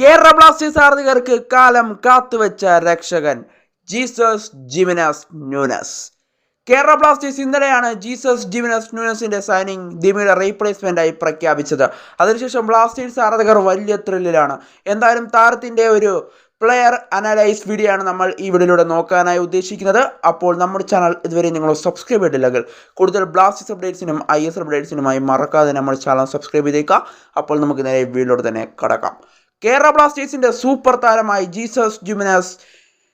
Kerala Blasters ആരാധകർക്ക് കാലം കാത്തുവെച്ച രക്ഷകൻ Jesus Jimenez Nunez. Kerala Blasters ഇന്നലെയാണ് ജീസസ് ജിമിനസ് ന്യൂനസിന്റെ സൈനിങ് ദിമിയുടെ റീപ്ലേസ്മെന്റായി പ്രഖ്യാപിച്ചത്. അതിനുശേഷം ബ്ലാസ്റ്റേഴ്സ് ആരാധകർ വലിയ ത്രില്ലിലാണ് എന്തായാലും താരത്തിന്റെ ഒരു പ്ലെയർ അനലൈസ് വീഡിയോ ആണ് നമ്മൾ ഈ വീഡിയോയിലൂടെ നോക്കാനായി ഉദ്ദേശിക്കുന്നത്. അപ്പോൾ നമ്മുടെ ചാനൽ ഇതുവരെ നിങ്ങൾ സബ്സ്ക്രൈബ് ചെയ്തില്ലെങ്കിൽ കൂടുതൽ ബ്ലാസ്റ്റേഴ്സ് അപ്ഡേറ്റ്സിനും ഐ എസ് അപ്ഡേറ്റ്സിനുമായി മറക്കാതെ നമ്മുടെ ചാനൽ സബ്സ്ക്രൈബ് ചെയ്തേക്കുക. അപ്പോൾ നമുക്ക് നേരെ വീഡിയോയിലൂടെ തന്നെ കടക്കാം. കേരള ബ്ലാസ്റ്റേഴ്സിന്റെ സൂപ്പർ താരമായി ജീസസ് ജുമിനസ്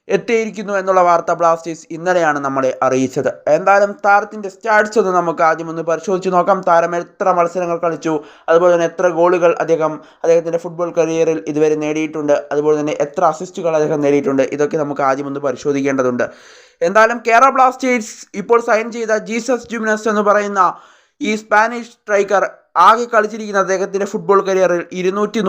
എത്തിയിരിക്കുന്നു എന്നുള്ള വാർത്ത ബ്ലാസ്റ്റേഴ്സ് ഇന്നലെയാണ് നമ്മളെ അറിയിച്ചത്. എന്തായാലും താരത്തിന്റെ സ്റ്റാറ്റ്സ് ഒന്ന് നമുക്ക് ആദ്യം ഒന്ന് പരിശോധിച്ച് നോക്കാം. താരം എത്ര മത്സരങ്ങൾ കളിച്ചു? അതുപോലെ തന്നെ എത്ര ഗോളുകൾ അദ്ദേഹം അദ്ദേഹത്തിന്റെ ഫുട്ബോൾ കരിയറിൽ ഇതുവരെ നേടിയിട്ടുണ്ട്. അതുപോലെ തന്നെ എത്ര അസിസ്റ്റുകൾ അദ്ദേഹം നേടിയിട്ടുണ്ട്? ഇതൊക്കെ നമുക്ക് ആദ്യം ഒന്ന് പരിശോധിക്കേണ്ടതുണ്ട്. എന്തായാലും കേരള ബ്ലാസ്റ്റേഴ്സ് ഇപ്പോൾ സൈൻ ചെയ്ത ജീസസ് ജുമിനസ് എന്ന് പറയുന്ന ഈ സ്പാനിഷ് സ്ട്രൈക്കർ ആകെ കളിച്ചിരിക്കുന്ന അദ്ദേഹത്തിന്റെ ഫുട്ബോൾ കരിയറിൽ ഇരുന്നൂറ്റി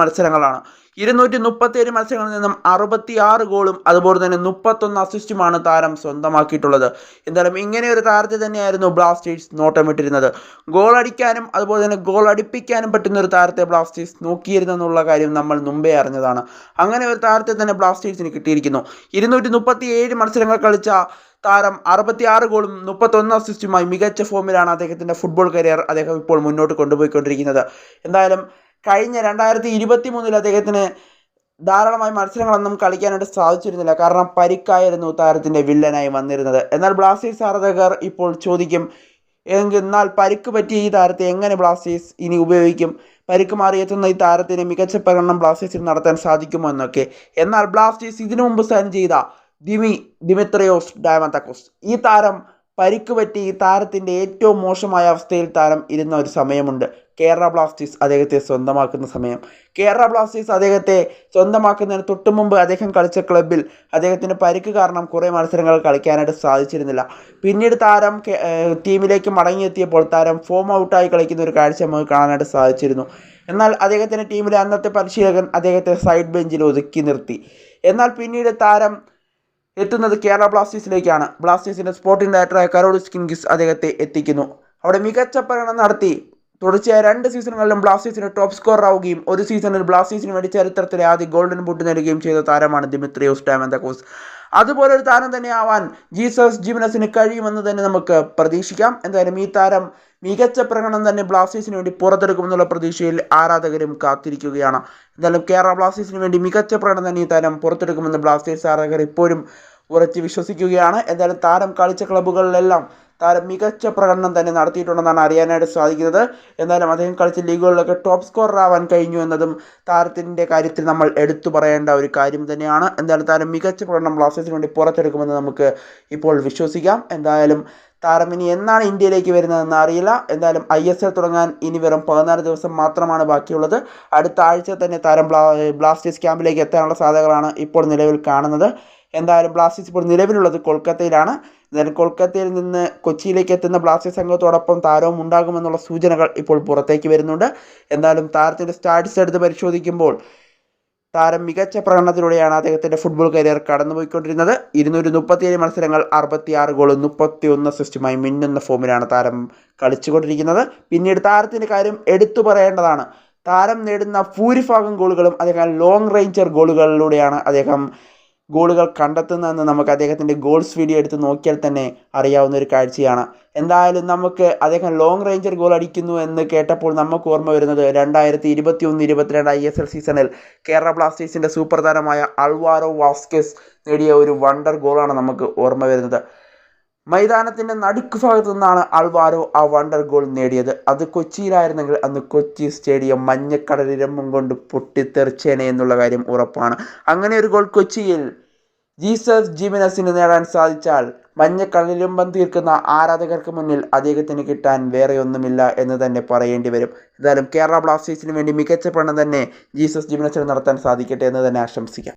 മത്സരങ്ങളാണ്. ഇരുന്നൂറ്റി മുപ്പത്തിയേഴ് മത്സരങ്ങളിൽ നിന്നും അറുപത്തിയാറ് ഗോളും അതുപോലെ തന്നെ മുപ്പത്തൊന്ന് അസിസ്റ്റുമാണ് താരം സ്വന്തമാക്കിയിട്ടുള്ളത്. എന്തായാലും ഇങ്ങനെ ഒരു താരത്തെ തന്നെയായിരുന്നു ബ്ലാസ്റ്റേഴ്സ് നോട്ടമിട്ടിരുന്നത്. ഗോൾ അടിക്കാനും അതുപോലെ തന്നെ ഗോൾ അടിപ്പിക്കാനും പറ്റുന്ന ഒരു താരത്തെ ബ്ലാസ്റ്റേഴ്സ് നോക്കിയിരുന്നെന്നുള്ള കാര്യം നമ്മൾ മുമ്പേ അറിഞ്ഞതാണ്. അങ്ങനെ ഒരു താരത്തെ തന്നെ ബ്ലാസ്റ്റേഴ്സിന് കിട്ടിയിരിക്കുന്നു. ഇരുന്നൂറ്റി മുപ്പത്തിയേഴ് മത്സരങ്ങൾ കളിച്ച താരം അറുപത്തിയാറ് ഗോളും മുപ്പത്തൊന്ന് അസിസ്റ്റുമായി മികച്ച ഫോമിലാണ് അദ്ദേഹത്തിന്റെ ഫുട്ബോൾ കരിയർ അദ്ദേഹം ഇപ്പോൾ മുന്നോട്ട് കൊണ്ടുപോയിക്കൊണ്ടിരിക്കുന്നത്. എന്തായാലും കഴിഞ്ഞ രണ്ടായിരത്തി ഇരുപത്തി മൂന്നിൽ അദ്ദേഹത്തിന് ധാരാളമായി മത്സരങ്ങളൊന്നും കളിക്കാനായിട്ട് സാധിച്ചിരുന്നില്ല. കാരണം പരിക്കായിരുന്നു താരത്തിന്റെ വില്ലനായി വന്നിരുന്നത്. എന്നാൽ ബ്ലാസ്റ്റേഴ്സ് ആരാധകർ ഇപ്പോൾ ചോദിക്കും എന്നാൽ പരിക്ക് പറ്റിയ ഈ താരത്തെ എങ്ങനെ ബ്ലാസ്റ്റേഴ്സ് ഇനി ഉപയോഗിക്കും? പരിക്ക് മാറിയെത്തുന്ന ഈ താരത്തിന് മികച്ച പ്രകടനം ബ്ലാസ്റ്റേഴ്സിൽ നടത്താൻ സാധിക്കുമോ എന്നൊക്കെ. എന്നാൽ ബ്ലാസ്റ്റേഴ്സ് ഇതിനു മുമ്പ് സൈൻ ചെയ്ത ദിമി ദിമിത്രയോസ് ഡയമത്തക്കോസ് ഈ താരം പരിക്ക് പറ്റി ഈ താരത്തിന്റെ ഏറ്റവും മോശമായ അവസ്ഥയിൽ താരം ഇരുന്ന ഒരു സമയമുണ്ട്. കേരള ബ്ലാസ്റ്റേഴ്സ് അദ്ദേഹത്തെ സ്വന്തമാക്കുന്ന സമയം. കേരള ബ്ലാസ്റ്റേഴ്സ് അദ്ദേഹത്തെ സ്വന്തമാക്കുന്നതിന് തൊട്ടു മുമ്പ് അദ്ദേഹം കളിച്ച ക്ലബിൽ അദ്ദേഹത്തിന് പരിക്ക് കാരണം കുറേ മത്സരങ്ങൾ കളിക്കാനായിട്ട് സാധിച്ചിരുന്നില്ല. പിന്നീട് താരം ടീമിലേക്ക് മടങ്ങിയെത്തിയപ്പോൾ താരം ഫോം ഔട്ടായി കളിക്കുന്ന ഒരു കാഴ്ച നമുക്ക് കാണാനായിട്ട് സാധിച്ചിരുന്നു. എന്നാൽ അദ്ദേഹത്തിന്റെ ടീമിലെ അന്നത്തെ പരിശീലകൻ അദ്ദേഹത്തെ സൈഡ് ബെഞ്ചിൽ ഒതുക്കി നിർത്തി. എന്നാൽ പിന്നീട് താരം എത്തുന്നത് കേരള ബ്ലാസ്റ്റേഴ്സിലേക്കാണ്. ബ്ലാസ്റ്റേഴ്സിന്റെ സ്പോർട്ടിംഗ് ഡയറക്ടറായ കരോൾ കിൻഗിസ് അദ്ദേഹത്തെ എത്തിക്കുന്നു. അവിടെ മികച്ച പ്രകടനം നടത്തി. തുടർച്ചയായ രണ്ട് സീസണുകളിലും ബ്ലാസ്റ്റേഴ്സിന് ടോപ്പ് സ്കോർ ആവുകയും ഒരു സീസണിൽ ബ്ലാസ്റ്റേഴ്സിന് വേണ്ടി ചരിത്രത്തിലെ ആദ്യ ഗോൾഡൻ ബൂട്ട് നേടുകയും ചെയ്ത താരമാണ് ദിമിത്രിയോസ് ഡാമന്തക്കോസ് അതുപോലെ ഒരു താരം തന്നെ ആവാൻ ജീസസ് ജീവനസിന് കഴിയുമെന്ന് തന്നെ നമുക്ക് പ്രതീക്ഷിക്കാം. എന്തായാലും ഈ താരം മികച്ച പ്രകടനം തന്നെ ബ്ലാസ്റ്റേഴ്സിന് വേണ്ടി പുറത്തെടുക്കുമെന്നുള്ള പ്രതീക്ഷയിൽ ആരാധകരും കാത്തിരിക്കുകയാണ്. എന്തായാലും കേരള ബ്ലാസ്റ്റേഴ്സിന് വേണ്ടി മികച്ച പ്രകടനം തന്നെ ഈ താരം പുറത്തെടുക്കുമെന്ന് ബ്ലാസ്റ്റേഴ്സ് ആരാധകർ ഇപ്പോഴും ഉറച്ച് വിശ്വസിക്കുകയാണ്. എന്തായാലും താരം കളിച്ച ക്ലബ്ബുകളിലെല്ലാം താരം മികച്ച പ്രകടനം തന്നെ നടത്തിയിട്ടുണ്ടെന്നാണ് അറിയാനായിട്ട് സാധിക്കുന്നത്. എന്നാലും അദ്ദേഹം കളിച്ച ലീഗുകളിലൊക്കെ ടോപ്പ് സ്കോറർ ആവാൻ കഴിഞ്ഞു എന്നതും താരത്തിന്റെ കാര്യത്തിൽ നമ്മൾ എടുത്തു പറയേണ്ട ഒരു കാര്യം തന്നെയാണ്. എന്തായാലും താരം മികച്ച പ്രകടനം ബ്ലാസ്റ്റേഴ്സിന് വേണ്ടി പുറത്തെടുക്കുമെന്ന് നമുക്ക് ഇപ്പോൾ വിശ്വസിക്കാം. എന്തായാലും താരം ഇനി എന്നാണ് ഇന്ത്യയിലേക്ക് വരുന്നതെന്ന് അറിയില്ല. എന്തായാലും ഐ എസ് എൽ തുടങ്ങാൻ ഇനി വെറും പതിനാല് ദിവസം മാത്രമാണ് ബാക്കിയുള്ളത്. അടുത്ത ആഴ്ച തന്നെ താരം ബ്ലാ ബ്ലാസ്റ്റേഴ്സ് ക്യാമ്പിലേക്ക് എത്താനുള്ള സാധ്യതകളാണ് ഇപ്പോൾ നിലവിൽ കാണുന്നത്. എന്തായാലും ബ്ലാസ്റ്റേഴ്സ് ഇപ്പോൾ നിലവിലുള്ളത് കൊൽക്കത്തയിലാണ്. എന്തായാലും കൊൽക്കത്തയിൽ നിന്ന് കൊച്ചിയിലേക്ക് എത്തുന്ന ബ്ലാസ്റ്റേഴ്സ് സംഘത്തോടൊപ്പം താരവും ഉണ്ടാകുമെന്നുള്ള സൂചനകൾ ഇപ്പോൾ പുറത്തേക്ക് വരുന്നുണ്ട്. എന്തായാലും താരത്തിന്റെ സ്റ്റാറ്റ്സ് എടുത്ത് പരിശോധിക്കുമ്പോൾ താരം മികച്ച പ്രകടനത്തിലൂടെയാണ് അദ്ദേഹത്തിന്റെ ഫുട്ബോൾ കരിയർ കടന്നുപോയിക്കൊണ്ടിരുന്നത്. ഇരുന്നൂറ്റി മുപ്പത്തിയേഴ് മത്സരങ്ങൾ അറുപത്തിയാറ് ഗോൾ മുപ്പത്തി ഒന്ന് അസിസ്റ്റുമായി മിന്നുന്ന ഫോമിലാണ് താരം കളിച്ചുകൊണ്ടിരിക്കുന്നത്. പിന്നീട് താരത്തിന്റെ കാര്യം എടുത്തു പറയേണ്ടതാണ്. താരം നേടുന്ന ഭൂരിഭാഗം ഗോളുകളും അദ്ദേഹം ലോങ് റേഞ്ചർ ഗോളുകളിലൂടെയാണ് അദ്ദേഹം ഗോളുകൾ കണ്ടെത്തുന്നതെന്ന് നമുക്ക് അദ്ദേഹത്തിന്റെ ഗോൾസ് വീഡിയോ എടുത്ത് നോക്കിയാൽ തന്നെ അറിയാവുന്ന ഒരു കാഴ്ചയാണ്. എന്തായാലും നമുക്ക് അദ്ദേഹം ലോങ് റേഞ്ചർ ഗോൾ അടിക്കുന്നു എന്ന് കേട്ടപ്പോൾ നമുക്ക് ഓർമ്മ വരുന്നത് രണ്ടായിരത്തി ഇരുപത്തി ഒന്ന് ഇരുപത്തിരണ്ട് ഐ എസ് എൽ സീസണിൽ കേരള ബ്ലാസ്റ്റേഴ്സിന്റെ സൂപ്പർ താരമായ അൾവാരോ വാസ്കെസ് നേടിയ ഒരു വണ്ടർ ഗോളാണ് നമുക്ക് ഓർമ്മ വരുന്നത്. മൈതാനത്തിന്റെ നടുക്ക് ഭാഗത്തു നിന്നാണ് അൾവാരോ ആ വണ്ടർ ഗോൾ നേടിയത്. അത് കൊച്ചിയിലായിരുന്നെങ്കിൽ അന്ന് കൊച്ചി സ്റ്റേഡിയം മഞ്ഞക്കടലിരമ്പം കൊണ്ട് പൊട്ടിത്തെറിച്ചേനെ എന്നുള്ള കാര്യം ഉറപ്പാണ്. അങ്ങനെ ഒരു ഗോൾ കൊച്ചിയിൽ ജീസസ് ജിമിനസിന് നേടാൻ സാധിച്ചാൽ മഞ്ഞക്കടലിരമ്പം തീർക്കുന്ന ആരാധകർക്ക് മുന്നിൽ അദ്ദേഹത്തിന് കിട്ടാൻ വേറെ ഒന്നുമില്ല എന്ന് തന്നെ പറയേണ്ടി വരും. എന്തായാലും കേരള ബ്ലാസ്റ്റേഴ്സിന് വേണ്ടി മികച്ച പണം തന്നെ ജീസസ് ജിമിനസിന് നടത്താൻ സാധിക്കട്ടെ എന്ന് തന്നെ ആശംസിക്കാം.